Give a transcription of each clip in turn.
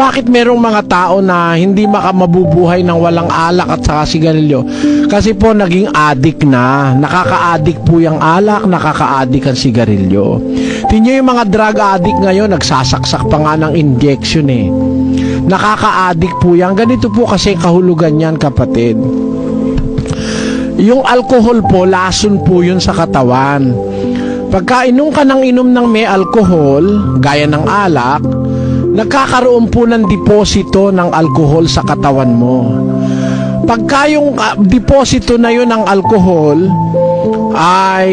bakit merong mga tao na hindi makamabubuhay ng walang alak at saka sigarilyo? Kasi po naging addict na. Nakaka-addict po yung alak, nakaka-addict ang sigarilyo. Tingnan yung mga drug addict ngayon, nagsasaksak pa nga ng injection eh. Nakaka-addict po yan. Ganito po kasi kahulugan yan kapatid. Yung alcohol po, lason po yun sa katawan. Pagka inom ka ng inom ng may alcohol, gaya ng alak, nagkakaroon po ng deposito ng alcohol sa katawan mo. Pagka yung ah, deposito na yun ng alcohol ay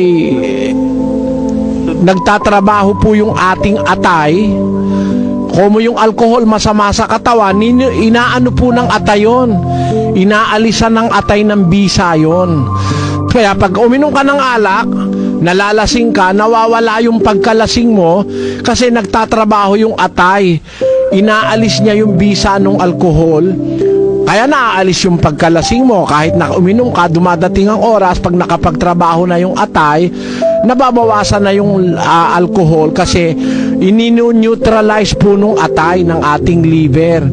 nagtatrabaho po yung ating atay, Como yung alcohol masama sa katawan, inaano po ng atay yun. Inaalisan ng atay ng bisa yun. Kaya pag uminom ka ng alak, nalalasing ka, nawawala yung pagkalasing mo kasi nagtatrabaho yung atay. Inaalis niya yung bisa ng alcohol. Kaya naaalis yung pagkalasing mo kahit na uminom ka, dumadating ang oras pag nakapagtrabaho na yung atay, nababawasan na yung ah, alcohol kasi inino-neutralize po nung atay ng ating liver.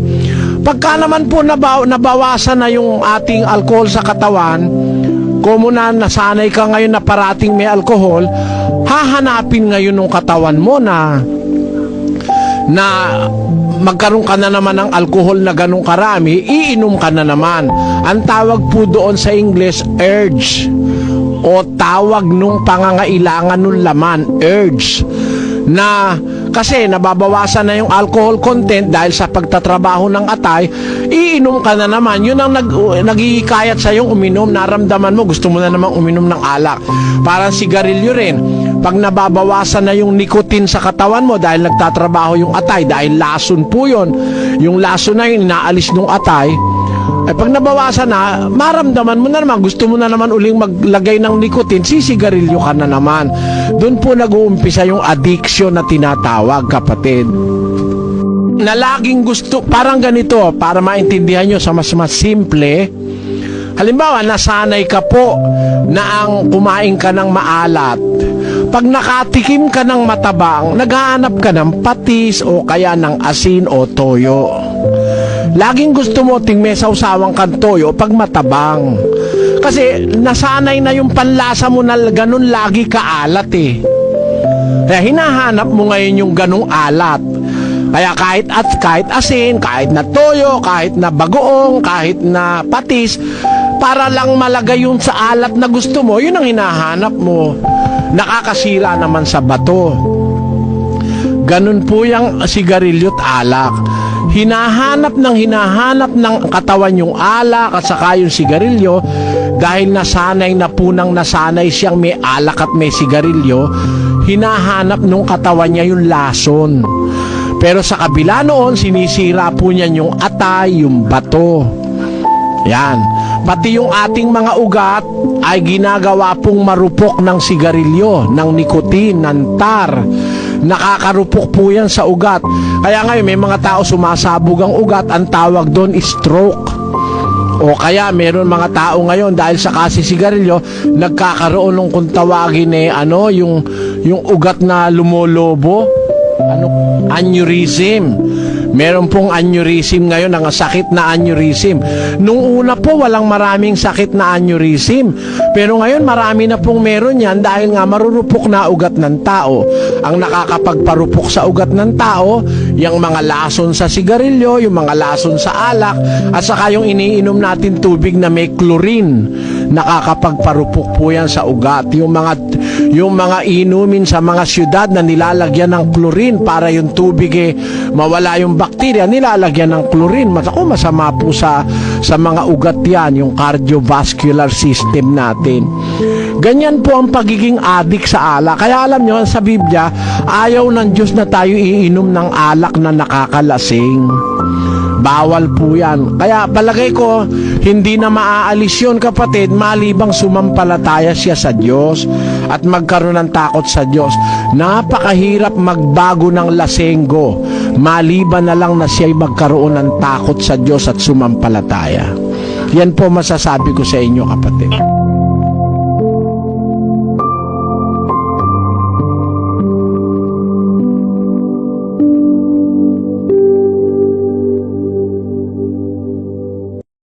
Pagka naman po nabaw, nabawasan na yung ating alcohol sa katawan, kung na nasanay ka ngayon na parating may alcohol, hahanapin ngayon ng katawan mo na na magkaroon ka na naman ng alcohol na ganong karami, iinom ka na naman. Ang tawag po doon sa English, urge. O tawag nung pangangailangan nung laman, urge. Na kasi nababawasan na yung alcohol content dahil sa pagtatrabaho ng atay, iinom ka na naman. Yun ang nag, nagihikayat sa yung uminom. Naramdaman mo, gusto mo na namang uminom ng alak. Parang sigarilyo rin pag nababawasan na yung nicotine sa katawan mo dahil nagtatrabaho yung atay, dahil lason po yun, yung lason na yun, inaalis nung atay, eh pag nabawasan na, maramdaman mo na naman, gusto mo na naman uling maglagay ng nicotine, sisigarilyo ka na naman. Doon po nag-uumpisa yung addiction na tinatawag, kapatid na laging gusto, parang ganito, para maintindihan nyo sa mas mas simple, halimbawa, nasanay ka po na ang kumain ka ng maalat, pag nakatikim ka ng matabang, naghahanap ka ng patis o kaya ng asin o toyo. Laging gusto mo ting may sausawang kang toyo pag matabang. Kasi nasanay na yung panlasa mo na ganun lagi kaalat eh. Kaya hinahanap mo ngayon yung ganung alat. Kaya kahit at kahit asin, kahit na toyo, kahit na bagoong, kahit na patis, para lang malagay yung sa alat na gusto mo, yun ang hinahanap mo. Nakakasira naman sa bato. Ganun po yung sigarilyo't alak. Hinahanap ng hinahanap ng katawan yung alak at saka yung sigarilyo dahil nasanay na po nang nasanay siyang may alak at may sigarilyo, hinahanap nung katawan niya yung lason. Pero sa kabila noon, sinisira po niyan yung atay, yung bato. Yan. Pati yung ating mga ugat ay ginagawa pong marupok ng sigarilyo, ng nikotin, ng tar. Nakakarupok po yan sa ugat. Kaya ngayon may mga tao sumasabog ang ugat, ang tawag doon is stroke. O kaya meron mga tao ngayon dahil sa kasi sigarilyo, nagkakaroon ng kung tawagin eh, ano, yung, yung ugat na lumolobo. Ano? Aneurysm. Meron pong aneurysm ngayon, ang sakit na aneurysm. Nung una po, walang maraming sakit na aneurysm. Pero ngayon, marami na pong meron yan dahil nga marurupok na ugat ng tao. Ang nakakapagparupok sa ugat ng tao, yung mga lason sa sigarilyo, yung mga lason sa alak, at saka yung iniinom natin tubig na may chlorine. Nakakapagparupok po yan sa ugat. Yung mga yung mga inumin sa mga syudad na nilalagyan ng chlorine para yung tubig eh, mawala yung bakterya, nilalagyan ng chlorine. Mas ako masama po sa sa mga ugat yan, yung cardiovascular system natin. Ganyan po ang pagiging adik sa alak. Kaya alam nyo, sa Biblia, ayaw ng Diyos na tayo iinom ng alak na nakakalasing. Bawal po yan. Kaya palagay ko, hindi na maaalis yun kapatid, malibang sumampalataya siya sa Diyos at magkaroon ng takot sa Diyos. Napakahirap magbago ng lasenggo, maliban na lang na siya'y magkaroon ng takot sa Diyos at sumampalataya. Yan po masasabi ko sa inyo kapatid.